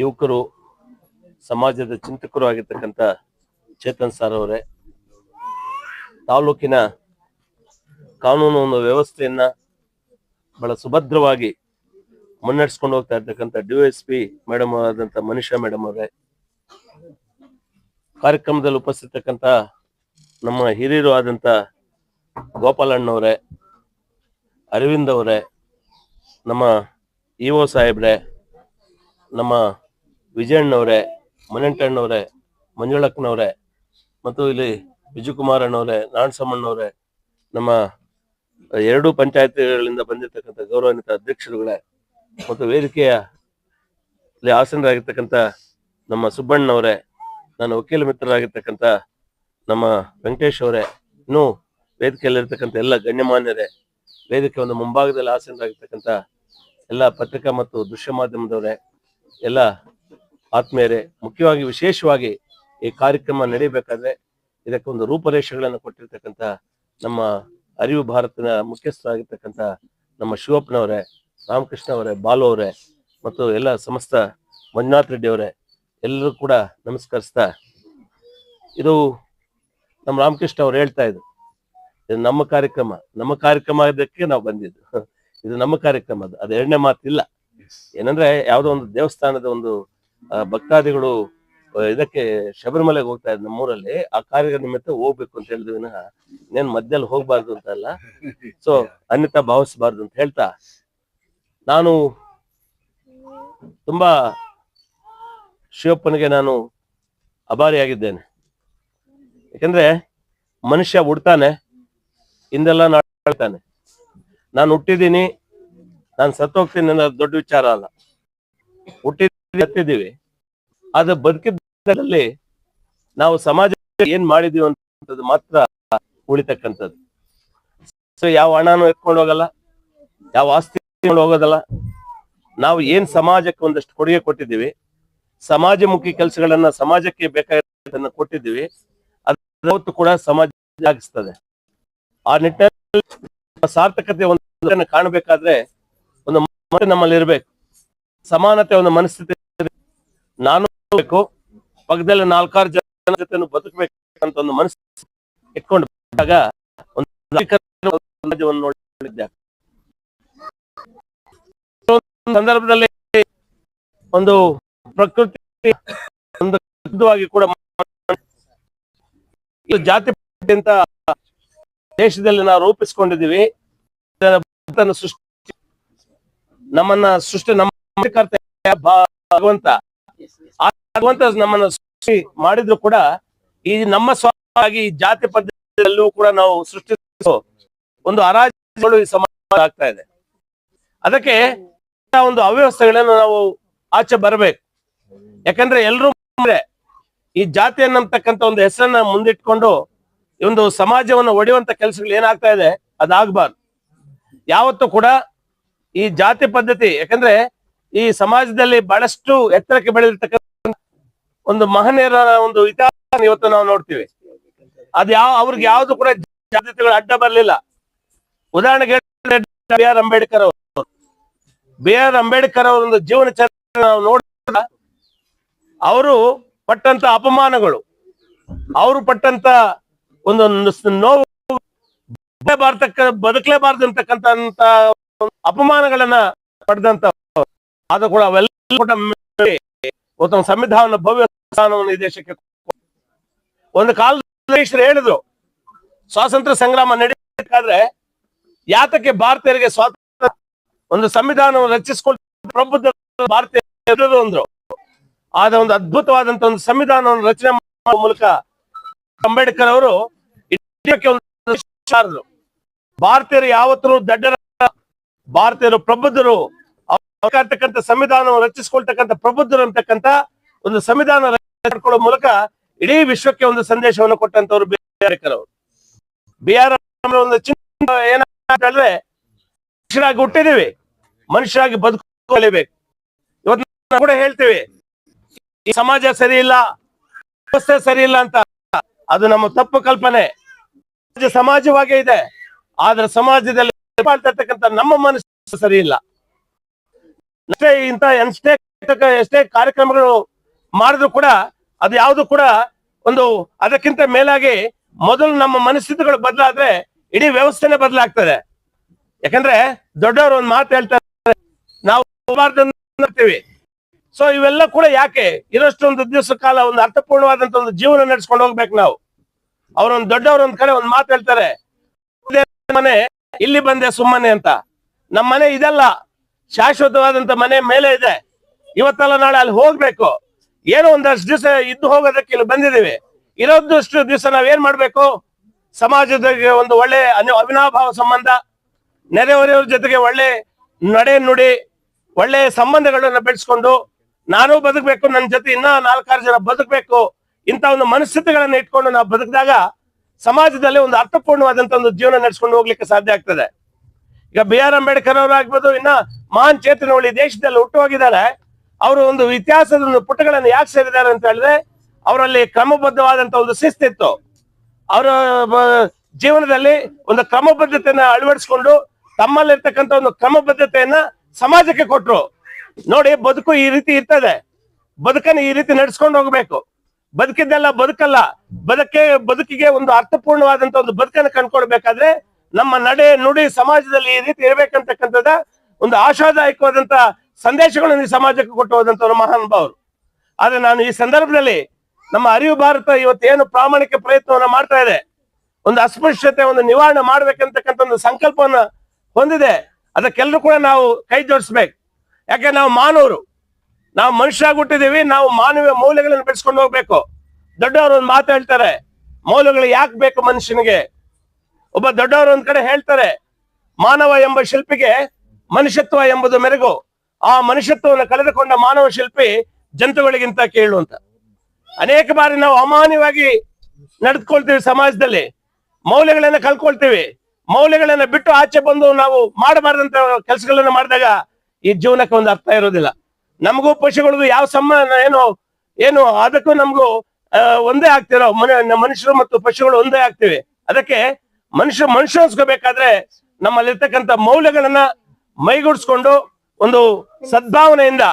ಯುವಕರು ಸಮಾಜದ ಚಿಂತಕರು ಆಗಿರ್ತಕ್ಕಂಥ ಚೇತನ್ ಸರ್ ಅವರೇ, ತಾಲೂಕಿನ ಕಾನೂನು ಒಂದು ವ್ಯವಸ್ಥೆಯನ್ನ ಬಹಳ ಸುಭದ್ರವಾಗಿ ಮುನ್ನಡೆಸ್ಕೊಂಡು ಹೋಗ್ತಾ ಇರ್ತಕ್ಕಂಥ ಎಸ್ ಪಿ ಮೇಡಮ್ ಆದಂತ ಮನುಷ್ಯ ಮೇಡಮ್ ಅವರೇ, ಕಾರ್ಯಕ್ರಮದಲ್ಲಿ ಉಪಸ್ಥಿತಕ್ಕಂಥ ನಮ್ಮ ಹಿರಿಯರು ಆದಂತ ಗೋಪಾಲಣ್ಣವರೇ ಅರವಿಂದ್ ಅವರೇ, ನಮ್ಮ ಇ ಒ ಸಾಹೇಬ್ರೆ, ನಮ್ಮ ವಿಜಯಣ್ಣವರೇ ಮನೆಂಟಣ್ಣವರೇ ಮಂಜುಳಕ್ಕನವರೇ, ಮತ್ತು ಇಲ್ಲಿ ವಿಜಯಕುಮಾರ್ ಅಣ್ಣವರೇ ನಾರಾಯಣಸಮ್ಮಣ್ಣವರೇ ನಮ್ಮ ಎರಡೂ ಪಂಚಾಯತ್ಗಳಿಂದ ಬಂದಿರತಕ್ಕಂಥ ಗೌರವಾನ್ವಿತ ಅಧ್ಯಕ್ಷರುಗಳೇ, ಮತ್ತು ವೇದಿಕೆಯ ಆಸನರಾಗಿರ್ತಕ್ಕಂಥ ನಮ್ಮ ಸುಬ್ಬಣ್ಣವರೇ ನನ್ನ ವಕೀಲ ಮಿತ್ರರಾಗಿರ್ತಕ್ಕಂಥ ನಮ್ಮ ವೆಂಕಟೇಶ್ ಅವರೇ ಇನ್ನೂ ವೇದಿಕೆಯಲ್ಲಿರ್ತಕ್ಕಂಥ ಎಲ್ಲ ಗಣ್ಯಮಾನ್ಯರೇ, ವೇದಿಕೆ ಒಂದು ಮುಂಭಾಗದಲ್ಲಿ ಆಸನರಾಗಿರ್ತಕ್ಕಂಥ ಎಲ್ಲ ಪತ್ರಿಕಾ ಮತ್ತು ದೃಶ್ಯ ಮಾಧ್ಯಮದವರೇ, ಎಲ್ಲ ಆತ್ಮೀಯರೇ ಮುಖ್ಯವಾಗಿ ವಿಶೇಷವಾಗಿ ಈ ಕಾರ್ಯಕ್ರಮ ನಡೀಬೇಕಾದ್ರೆ ಇದಕ್ಕೆ ಒಂದು ರೂಪರೇಷೆಗಳನ್ನು ಕೊಟ್ಟಿರ್ತಕ್ಕಂಥ ನಮ್ಮ ಅರಿವು ಭಾರತನ ಮುಖ್ಯಸ್ಥರಾಗಿರ್ತಕ್ಕಂಥ ನಮ್ಮ ಶಿವಪ್ಪನವರೇ, ರಾಮಕೃಷ್ಣ ಅವರೇ, ಬಾಲು ಅವರೇ ಮತ್ತು ಎಲ್ಲ ಸಮಸ್ತ ಮಂಜುನಾಥ್ ರೆಡ್ಡಿ ಅವರೇ ಎಲ್ಲರೂ ಕೂಡ ನಮಸ್ಕರಿಸ್ತಾ ಇದು ನಮ್ಮ ರಾಮಕೃಷ್ಣ ಅವರು ಹೇಳ್ತಾ ಇದ್ರು. ಇದು ನಮ್ಮ ಕಾರ್ಯಕ್ರಮ ನಮ್ಮ ಕಾರ್ಯಕ್ರಮ ಇದಕ್ಕೆ ನಾವು ಬಂದಿದ್ದು. ಇದು ನಮ್ಮ ಕಾರ್ಯಕ್ರಮ ಅದು. ಅದು ಎರಡನೇ ಮಾತಿಲ್ಲ. ಏನಂದ್ರೆ ಯಾವುದೋ ಒಂದು ದೇವಸ್ಥಾನದ ಒಂದು ಭಕ್ತಾದಿಗಳು ಇದಕ್ಕೆ ಶಬರಿಮಲೆಗೆ ಹೋಗ್ತಾ ಇದ್ ನಮ್ಮೂರಲ್ಲಿ, ಆ ಕಾರ್ಯ ನಿಮಿತ್ತ ಹೋಗ್ಬೇಕು ಅಂತ ಹೇಳಿದ್ವಿ ವಿನಃ ಇನ್ನೇನ್ ಮಧ್ಯದಲ್ಲಿ ಹೋಗ್ಬಾರ್ದು ಅಂತ ಅಲ್ಲ. ಸೊ ಅನ್ಯತಾ ಭಾವಿಸಬಾರ್ದು ಅಂತ ಹೇಳ್ತಾ, ನಾನು ತುಂಬಾ ಶಿವಪ್ಪನಿಗೆ ನಾನು ಅಭಾರಿಯಾಗಿದ್ದೇನೆ. ಯಾಕಂದ್ರೆ ಮನುಷ್ಯ ಹುಡ್ತಾನೆ, ಹಿಂದೆಲ್ಲ ನಾಡ್ತಾನೆ ನಾನು ಹುಟ್ಟಿದ್ದೀನಿ, ನಾನು ಸತ್ತೋಗ್ತೀನಿ ಅನ್ನೋದು ದೊಡ್ಡ ವಿಚಾರ ಅಲ್ಲ. ಹುಟ್ಟಿದ್ದೀವಿ ಹತ್ತಿದ್ದೀವಿ. ಆದ್ರೆ ಬದುಕಿದ್ದಲ್ಲಿ ನಾವು ಸಮಾಜ ಏನ್ ಮಾಡಿದೀವಿ ಅಂತದ್ದು ಮಾತ್ರ ಉಳಿತಕ್ಕಂಥದ್ದು. ಸೊ ಯಾವ ಹಣನೂ ಎತ್ಕೊಂಡು ಹೋಗಲ್ಲ, ಯಾವ ಆಸ್ತಿ ಹೋಗೋದಲ್ಲ. ನಾವು ಏನ್ ಸಮಾಜಕ್ಕೆ ಒಂದಷ್ಟು ಕೊಡುಗೆ ಕೊಟ್ಟಿದ್ದೀವಿ, ಸಮಾಜಮುಖಿ ಕೆಲಸಗಳನ್ನ ಸಮಾಜಕ್ಕೆ ಬೇಕಾಗಿರೋದನ್ನ ಕೊಟ್ಟಿದ್ದೀವಿ ಅದಾವತ್ತು ಕೂಡ ಸಮಾಜ ಆಗಿಸ್ತದೆ ಆ ನಿಟ್ಟಿನಲ್ಲಿ ಸಾರ್ಥಕತೆ ಒಂದು ಕಾಣಬೇಕಾದ್ರೆ ಒಂದು ನಮ್ಮಲ್ಲಿ ಇರ್ಬೇಕು ಸಮಾನತೆ ಒಂದು ಮನಸ್ಥಿತಿ. ನಾನು ಬೇಕು ಪಕ್ಕದಲ್ಲಿ ನಾಲ್ಕಾರು ಜನ ಜೊತೆ ಅಂತ ಒಂದು ಮನಸ್ಸು ಇಟ್ಕೊಂಡು ನೋಡಿದ್ದೆ ಸಂದರ್ಭದಲ್ಲಿ ಒಂದು ಪ್ರಕೃತಿ ಒಂದು ಕೂಡ ಜಾತಿ ಅಂತ ದೇಶದಲ್ಲಿ ನಾವು ರೂಪಿಸ್ಕೊಂಡಿದ್ದೀವಿ. ಇದರ ಸೃಷ್ಟಿ ನಮ್ಮನ್ನ ಸೃಷ್ಟಿ ನಮ್ಮ ಭಗವಂತ ಭಗವಂತ ನಮ್ಮನ್ನ ಸೃಷ್ಟಿ ಮಾಡಿದ್ರು ಕೂಡ ಈ ನಮ್ಮ ಸ್ವಾಮಿ ಜಾತಿ ಪದ್ಧತಿಯಲ್ಲೂ ಕೂಡ ನಾವು ಸೃಷ್ಟಿ ಒಂದು ಅರಾಜಕಗಳು ಈ ಸಮಾಜ ಆಗ್ತಾ ಇದೆ. ಅದಕ್ಕೆ ಒಂದು ಅವ್ಯವಸ್ಥೆಗಳನ್ನು ನಾವು ಆಚೆ ಬರಬೇಕು. ಯಾಕಂದ್ರೆ ಎಲ್ಲರೂ ಈ ಜಾತಿ ಅನ್ನತಕ್ಕಂಥ ಒಂದು ಹೆಸರನ್ನ ಮುಂದಿಟ್ಕೊಂಡು ಈ ಒಂದು ಸಮಾಜವನ್ನು ಒಡೆಯುವಂತ ಕೆಲಸಗಳು ಏನಾಗ್ತಾ ಇದೆ, ಅದಾಗಬಾರ್ದು. ಯಾವತ್ತೂ ಕೂಡ ಈ ಜಾತಿ ಪದ್ಧತಿ, ಯಾಕಂದ್ರೆ ಈ ಸಮಾಜದಲ್ಲಿ ಬಹಳಷ್ಟು ಎತ್ತರಕ್ಕೆ ಬೆಳೆದಿರ್ತಕ್ಕಂಥ ಒಂದು ಮಹನೀಯರ ಒಂದು ಇತಿಹಾಸ ಇವತ್ತು ನಾವು ನೋಡ್ತೀವಿ. ಅದ್ ಯಾವ, ಅವ್ರಿಗೆ ಯಾವ್ದು ಕೂಡ ಜಾತಿಗಳು ಅಡ್ಡ ಬರಲಿಲ್ಲ. ಉದಾಹರಣೆಗೆ ಬಿ ಆರ್ ಅಂಬೇಡ್ಕರ್ ಅವರು. ಬಿ ಆರ್ ಅಂಬೇಡ್ಕರ್ ಅವರ ಒಂದು ಜೀವನ ಚರಿತ್ರೆ ನಾವು ನೋಡಿದ ಅವರು ಪಟ್ಟಂತ ಅಪಮಾನಗಳು, ಅವರು ಪಟ್ಟಂತ ಒಂದು ನೋವು ಬರ್ತಕ್ಕ ಬದುಕಲೇಬಾರ್ದು ಅಂತಕ್ಕಂತ ಅಪಮಾನಗಳನ್ನ ಪಡೆದಂತ ಆದ್ರೂ ಕೂಡ ಅವೆಲ್ಲ ಒಂದು ಸಂವಿಧಾನ ಭವ್ಯ ಸ್ಥಾನವನ್ನು ಈ ದೇಶಕ್ಕೆ. ಒಂದು ಕಾಲದಲ್ಲಿ ಹೇಳಿದ್ರು, ಸ್ವಾತಂತ್ರ್ಯ ಸಂಗ್ರಾಮ ನಡೀಬೇಕಾದ್ರೆ ಯಾತಕ್ಕೆ ಭಾರತೀಯರಿಗೆ ಸ್ವಾತಂತ್ರ್ಯ, ಒಂದು ಸಂವಿಧಾನವನ್ನು ರಚಿಸಿಕೊಂಡು ಪ್ರಬುದ್ಧ ಭಾರತೀಯರು ಅಂದ್ರು ಆದ ಒಂದು ಅದ್ಭುತವಾದಂತ ಒಂದು ಸಂವಿಧಾನವನ್ನು ರಚನೆ ಮಾಡುವ ಮೂಲಕ ಅಂಬೇಡ್ಕರ್ ಅವರು. ಭಾರತೀಯರು ಯಾವತ್ತೂ ದಡ್ಡರ, ಭಾರತೀಯರು ಪ್ರಬುದ್ಧರು ಅವ್ರಿಗಾಗ್ತಕ್ಕಂಥ ಸಂವಿಧಾನವನ್ನು ರಚಿಸಿಕೊಳ್ತಕ್ಕಂಥ ಪ್ರಬುದ್ಧರು ಅಂತಕ್ಕಂಥ ಒಂದು ಸಂವಿಧಾನ ರಚಿಸಿಕೊಳ್ಳುವ ಮೂಲಕ ಇಡೀ ವಿಶ್ವಕ್ಕೆ ಒಂದು ಸಂದೇಶವನ್ನು ಕೊಟ್ಟಂತವ್ರು ಬಿ ಆರ್ ಅಂಬೇಡ್ಕರ್ ಅವರು ಬಿ ಆರ್ ಒಂದು ಚಿಂತ ಏನಂತ ಹೇಳಿದ್ರೆ ಮನುಷ್ಯರಾಗಿ ಹುಟ್ಟಿದೀವಿ ಮನುಷ್ಯರಾಗಿ ಬದುಕಲೇಬೇಕು. ಇವತ್ತು ನಾವು ಕೂಡ ಹೇಳ್ತೀವಿ, ಈ ಸಮಾಜ ಸರಿ ಇಲ್ಲ, ವ್ಯವಸ್ಥೆ ಸರಿ ಇಲ್ಲ ಅಂತ. ಅದು ನಮ್ಮ ತಪ್ಪು ಕಲ್ಪನೆ. ಸಮಾಜ ಸಮಾಜವಾಗೇ ಇದೆ, ಆದ್ರೆ ಸಮಾಜದಲ್ಲಿ ನಮ್ಮ ಮನಸ್ಸು ಸರಿ ಇಲ್ಲ. ಇಂತ ತಕ್ಕ ಎಷ್ಟೇ ಕಾರ್ಯಕ್ರಮಗಳು ಮಾಡಿದ್ರು ಕೂಡ ಅದು ಯಾವುದು ಕೂಡ ಒಂದು ಅದಕ್ಕಿಂತ ಮೇಲಾಗಿ ಮೊದಲು ನಮ್ಮ ಮನಸ್ಥಿತಿಗಳು ಬದಲಾದ್ರೆ ಇಡೀ ವ್ಯವಸ್ಥೆನೆ ಬದಲಾಗ್ತದೆ. ಯಾಕಂದ್ರೆ ದೊಡ್ಡವರು ಒಂದು ಮಾತು ಹೇಳ್ತಾರೆ, ನಾವು ಸೊ ಇವೆಲ್ಲ ಕೂಡ ಯಾಕೆ? ಇರೋಷ್ಟೊಂದು ದಿವಸ ಕಾಲ ಒಂದು ಅರ್ಥಪೂರ್ಣವಾದಂತ ಒಂದು ಜೀವನ ನಡೆಸ್ಕೊಂಡು ಹೋಗ್ಬೇಕು ನಾವು. ಅವ್ರೊಂದು ದೊಡ್ಡವರು ಒಂದ್ ಕಡೆ ಒಂದು ಮಾತು ಹೇಳ್ತಾರೆ ಮನೆ, ಇಲ್ಲಿ ಬಂದೆ ಸುಮ್ಮನೆ ಅಂತ. ನಮ್ಮ ಮನೆ ಇದಲ್ಲ. ಶಾಶ್ವತವಾದಂತ ಮನೆ ಮೇಲೆ ಇದೆ. ಇವತ್ತಲ್ಲ ನಾಳೆ ಅಲ್ಲಿ ಹೋಗ್ಬೇಕು. ಏನೋ ಒಂದಷ್ಟು ದಿವಸ ಇದ್ದು ಹೋಗೋದಕ್ಕೆ ಇಲ್ಲಿ ಬಂದಿದ್ದೀವಿ. ಇರೋದಷ್ಟು ದಿವಸ ನಾವೇನ್ ಮಾಡ್ಬೇಕು? ಸಮಾಜದ ಒಂದು ಒಳ್ಳೆ ಅವಿನಾಭಾವ ಸಂಬಂಧ, ನೆರೆಹೊರೆಯವ್ರ ಜೊತೆಗೆ ಒಳ್ಳೆ ನಡೆ ನುಡಿ, ಒಳ್ಳೆ ಸಂಬಂಧಗಳನ್ನ ಬೆಳೆಸ್ಕೊಂಡು ನಾನು ಬದುಕಬೇಕು ನನ್ನ ಜೊತೆ ಇನ್ನ ನಾಲ್ಕಾರು ಜನ ಬದುಕಬೇಕು, ಇಂಥ ಒಂದು ಮನಸ್ಥಿತಿಗಳನ್ನ ಇಟ್ಕೊಂಡು ನಾವು ಬದುಕಿದಾಗ ಸಮಾಜದಲ್ಲಿ ಒಂದು ಅರ್ಥಪೂರ್ಣವಾದಂತ ಒಂದು ಜೀವನ ನಡೆಸ್ಕೊಂಡು ಹೋಗ್ಲಿಕ್ಕೆ ಸಾಧ್ಯ ಆಗ್ತದೆ. ಈಗ ಬಿ ಆರ್ ಅಂಬೇಡ್ಕರ್ ಅವರಾಗ್ಬೋದು ಇನ್ನ ಮಹಾನ್ ಚೇತನ ಹೊಳಿ ದೇಶದಲ್ಲಿ ಹುಟ್ಟು ಹೋಗಿದ್ದಾರೆ ಅವರು ಒಂದು ಇತಿಹಾಸದ ಒಂದು ಪುಟಗಳನ್ನು ಯಾಕೆ ಸೇರಿದ್ದಾರೆ ಅಂತ ಹೇಳಿದ್ರೆ, ಅವರಲ್ಲಿ ಕ್ರಮಬದ್ಧವಾದಂತ ಒಂದು ಶಿಸ್ತಿತ್ತು. ಅವರ ಜೀವನದಲ್ಲಿ ಒಂದು ಕ್ರಮಬದ್ಧತೆಯನ್ನ ಅಳವಡಿಸಿಕೊಂಡು ತಮ್ಮಲ್ಲಿರ್ತಕ್ಕಂಥ ಒಂದು ಕ್ರಮಬದ್ಧತೆಯನ್ನ ಸಮಾಜಕ್ಕೆ ಕೊಟ್ರು. ನೋಡಿ, ಬದುಕು ಈ ರೀತಿ ಇರ್ತದೆ. ಬದುಕನ್ನು ಈ ರೀತಿ ನಡ್ಸ್ಕೊಂಡು ಹೋಗ್ಬೇಕು. ಬದುಕಿದ್ದೆಲ್ಲ ಬದುಕಲ್ಲ. ಬದುಕೆ, ಬದುಕಿಗೆ ಒಂದು ಅರ್ಥಪೂರ್ಣವಾದಂತ ಒಂದು ಬದುಕನ್ನು ಕಂಡ್ಕೊಡ್ಬೇಕಾದ್ರೆ ನಮ್ಮ ನಡೆ ನುಡಿ ಸಮಾಜದಲ್ಲಿ ಈ ರೀತಿ ಇರಬೇಕಂತಕ್ಕಂಥದ್ದ ಒಂದು ಆಶಾದಾಯಕವಾದಂತ ಸಂದೇಶಗಳನ್ನು ಈ ಸಮಾಜಕ್ಕೆ ಕೊಟ್ಟು ಹೋದಂತವ್ರು ಮಹಾನುಭಾವರು ಆದ್ರೆ ನಾನು ಈ ಸಂದರ್ಭದಲ್ಲಿ ನಮ್ಮ ಅರಿವು ಭಾರತ ಇವತ್ತು ಏನು ಪ್ರಾಮಾಣಿಕ ಪ್ರಯತ್ನವನ್ನ ಮಾಡ್ತಾ ಇದೆ, ಒಂದು ಅಸ್ಪೃಶ್ಯತೆ, ಒಂದು ನಿವಾರಣೆ ಮಾಡ್ಬೇಕಂತಕ್ಕಂಥ ಒಂದು ಸಂಕಲ್ಪವನ್ನ ಹೊಂದಿದೆ, ಅದಕ್ಕೆಲ್ಲರೂ ಕೂಡ ನಾವು ಕೈ ಜೋಡಿಸ್ಬೇಕು. ಯಾಕೆ ನಾವು ಮಾನವರು, ನಾವು ಮನುಷ್ಯ ಹುಟ್ಟಿದೀವಿ ನಾವು ಮಾನವೀಯ ಮೌಲ್ಯಗಳನ್ನು ಬೆಳೆಸ್ಕೊಂಡು ಹೋಗ್ಬೇಕು. ದೊಡ್ಡವರು ಒಂದು ಮಾತು ಹೇಳ್ತಾರೆ, ಮೌಲ್ಯಗಳು ಯಾಕೆ ಬೇಕು ಮನುಷ್ಯನಿಗೆ? ಒಬ್ಬ ದೊಡ್ಡವರು ಒಂದ್ ಕಡೆ ಹೇಳ್ತಾರೆ, ಮಾನವ ಎಂಬ ಶಿಲ್ಪಿಗೆ ಮನುಷ್ಯತ್ವ ಎಂಬುದು ಮೆರುಗು. ಆ ಮನುಷ್ಯತ್ವವನ್ನು ಕಳೆದುಕೊಂಡ ಮಾನವ ಶಿಲ್ಪಿ ಜಂತುಗಳಿಗಿಂತ ಕೇಳುವಂತ ಅನೇಕ ಬಾರಿ ನಾವು ಅಮಾನ್ಯವಾಗಿ ನಡೆದುಕೊಳ್ತೀವಿ ಸಮಾಜದಲ್ಲಿ. ಮೌಲ್ಯಗಳನ್ನ ಕಲ್ಕೊಳ್ತೀವಿ ಮೌಲ್ಯಗಳನ್ನ ಬಿಟ್ಟು ಆಚೆ ಬಂದು ನಾವು ಮಾಡಬಾರದಂತ ಕೆಲಸಗಳನ್ನ ಮಾಡಿದಾಗ ಈ ಜೀವನಕ್ಕೆ ಒಂದು ಅರ್ಥ ಇರೋದಿಲ್ಲ ನಮಗೂ ಪಶುಗಳಿಗೂ ಯಾವ ಸಂಬಂಧ ಏನು ಏನು ಅದಕ್ಕೂ ನಮಗೂ ಒಂದೇ ಆಗ್ತಿರೋ ಮನ- ಮನುಷ್ಯರು ಮತ್ತು ಪಶುಗಳು ಒಂದೇ ಆಗ್ತಿವೆ. ಅದಕ್ಕೆ ಮನುಷ್ಯ ಮನುಷ್ಯ ಅನ್ಸ್ಕೋಬೇಕಾದ್ರೆ ನಮ್ಮಲ್ಲಿರ್ತಕ್ಕಂಥ ಮೌಲ್ಯಗಳನ್ನ ಮೈಗೂಡಿಸ್ಕೊಂಡು ಒಂದು ಸದ್ಭಾವನೆಯಿಂದ,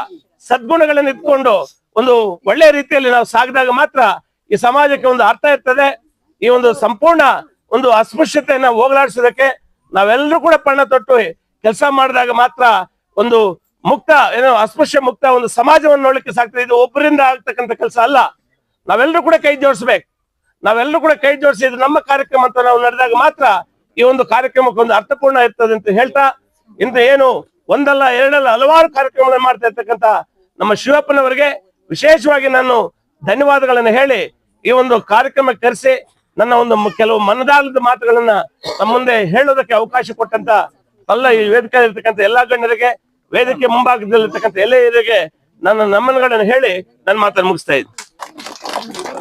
ಸದ್ಗುಣಗಳನ್ನ ಇಟ್ಕೊಂಡು ಒಂದು ಒಳ್ಳೆ ರೀತಿಯಲ್ಲಿ ನಾವು ಸಾಗಿದಾಗ ಮಾತ್ರ ಈ ಸಮಾಜಕ್ಕೆ ಒಂದು ಅರ್ಥ ಇರ್ತದೆ. ಈ ಒಂದು ಸಂಪೂರ್ಣ ಒಂದು ಅಸ್ಪೃಶ್ಯತೆಯನ್ನ ಹೋಗಲಾಡಿಸೋದಕ್ಕೆ ನಾವೆಲ್ಲರೂ ಕೂಡ ಪಣ ತೊಟ್ಟು ಕೆಲಸ ಮಾಡಿದಾಗ ಮಾತ್ರ ಒಂದು ಮುಕ್ತ, ಏನೋ ಅಸ್ಪೃಶ್ಯ ಮುಕ್ತ ಒಂದು ಸಮಾಜವನ್ನು ನೋಡ್ಲಿಕ್ಕೆ ಸಾಕ್ತದೆ ಇದು ಒಬ್ಬರಿಂದ ಆಗ್ತಕ್ಕಂಥ ಕೆಲಸ ಅಲ್ಲ. ನಾವೆಲ್ಲರೂ ಕೂಡ ಕೈ ಜೋಡಿಸ್ಬೇಕು. ನಾವೆಲ್ಲರೂ ಕೂಡ ಕೈ ಜೋಡಿಸಿ ಇದು ನಮ್ಮ ಕಾರ್ಯಕ್ರಮ ಅಂತ ನಾವು ನಡೆದಾಗ ಮಾತ್ರ ಈ ಒಂದು ಕಾರ್ಯಕ್ರಮಕ್ಕೆ ಒಂದು ಅರ್ಥಪೂರ್ಣ ಇರ್ತದೆ ಅಂತ ಹೇಳ್ತಾ ಇಂತ ಏನು ಒಂದಲ್ಲ, ಎರಡಲ್ಲ, ಹಲವಾರು ಕಾರ್ಯಕ್ರಮಗಳನ್ನ ಮಾಡ್ತಾ ಇರ್ತಕ್ಕಂತ ನಮ್ಮ ಶಿವಪ್ಪನವರಿಗೆ ವಿಶೇಷವಾಗಿ ನಾನು ಧನ್ಯವಾದಗಳನ್ನು ಹೇಳಿ ಈ ಒಂದು ಕಾರ್ಯಕ್ರಮ ಕರೆಸಿ ನನ್ನ ಒಂದು ಕೆಲವು ಮನದಾಳದ ಮಾತುಗಳನ್ನ ನಮ್ಮ ಮುಂದೆ ಹೇಳೋದಕ್ಕೆ ಅವಕಾಶ ಕೊಟ್ಟಂತ ಎಲ್ಲ ಈ ವೇದಿಕೆ ಇರ್ತಕ್ಕಂಥ ಎಲ್ಲಾ ಗಣ್ಯರಿಗೆ, ವೇದಿಕೆ ಮುಂಭಾಗದಲ್ಲಿರ್ತಕ್ಕಂಥ ಎಲ್ಲ ಹಿರಿಯರಿಗೆ ನನ್ನ ನಮನಗಳನ್ನು ಹೇಳಿ ನನ್ನ ಮಾತನ್ನು ಮುಗಿಸ್ತಾ ಇದ್ದೀನಿ.